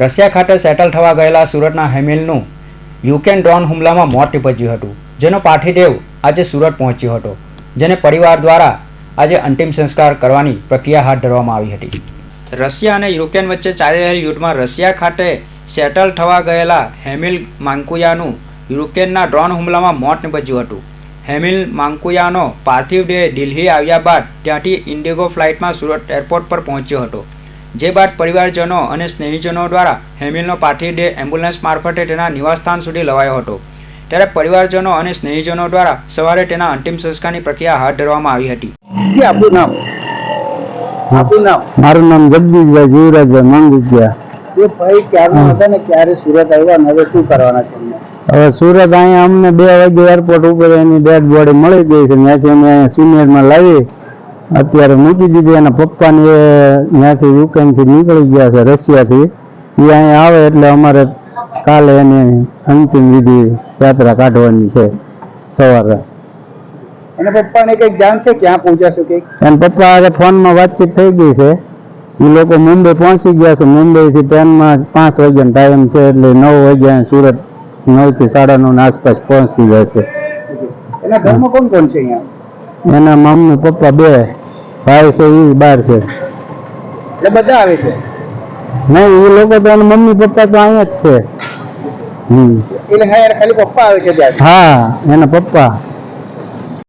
Russia ખાતે settle થવા ગયેલા સુરતના હેમિલનું યુકેન ડ્રોન હુમલામાં મોત નિપજ્યું હતું, જેનો પાર્થિદેવ આજે સુરત પહોંચ્યો હતો, જેને પરિવાર દ્વારા આજે અંતિમ સંસ્કાર કરવાની પ્રક્રિયા હાથ ધરવામાં આવી હતી. રશિયા અને યુક્રેન વચ્ચે ચાલી રહેલ યુદ્ધમાં રશિયા ખાતે સેટલ થવા ગયેલા હેમિલ માંકુયાનું યુક્રેનના ડ્રોન હુમલામાં મોત નિપજ્યું હતું. હેમિલ માંકુયાનો પાર્થિવ દેહ દિલ્હી આવ્યા બાદ ત્યાંથી ઇન્ડિગો ફ્લાઇટમાં સુરત એરપોર્ટ પર પહોંચ્યો હતો. જે બાદ પરિવારજનો અને સ્નેહીજનો દ્વારા હેમિલનો પાર્થિવ દેહ એમ્બ્યુલન્સ મારફતે તેના નિવાસસ્થાન સુધી લવાયો હતો. ત્યારે પરિવારજનો અને સ્નેહીજનો દ્વારા સવારે તેના અંતિમ સંસ્કારની પ્રક્રિયા હાથ ધરવામાં આવી હતી. આપનું નામ? આપનું નામ? મારું નામ જગદીશભાઈ જીવરાજભાઈ માંગુકિયા. એ ભાઈ ક્યારના હતા ને ક્યારે સુરત આવ્યા ને હવે શું કરવાના છે હવે સુરત અહીંયા અમને બે વાગે એરપોર્ટ ઉપર એની ડેડ બોડી મળી ગઈ છે. ત્યાંથી અમે અહીંયા સિનિયરમાં લાવી અત્યારે મૂકી દીધી એના પપ્પાને એ ત્યાંથી યુક્રેનથી નીકળી ગયા છે રશિયાથી. એ અહીંયા આવે એટલે અમારે કાલે એની અંતિમ વિધિ યાત્રા કાઢવાની છે સવારે. અને પપ્પાને કંઈક જાણ છે ક્યાં પહોંચ્યા છે એના પપ્પા હારે ફોનમાં વાતચીત થઈ ગઈ છે. એ લોકો મુંબઈ પહોંચી ગયા છે. મુંબઈથી ટ્રેનમાં પાંચ વાગ્યાનો ટાઈમ છે એટલે નવ વાગ્યા સુરત નવથી સાડા નવ આસપાસ પહોંચી જાય છે. એના ઘરમાં કોણ કોણ છે અહીંયા? એના મમ્મી પપ્પા બે ભાઈ છે એ બહાર છે. એટલે બધા આવે છે? નહીં એ લોકો તો એના મમ્મી પપ્પા તો અહીંયા જ છે. હમ. યાર ખાલી પપ્પા આવે છે હા એના પપ્પા.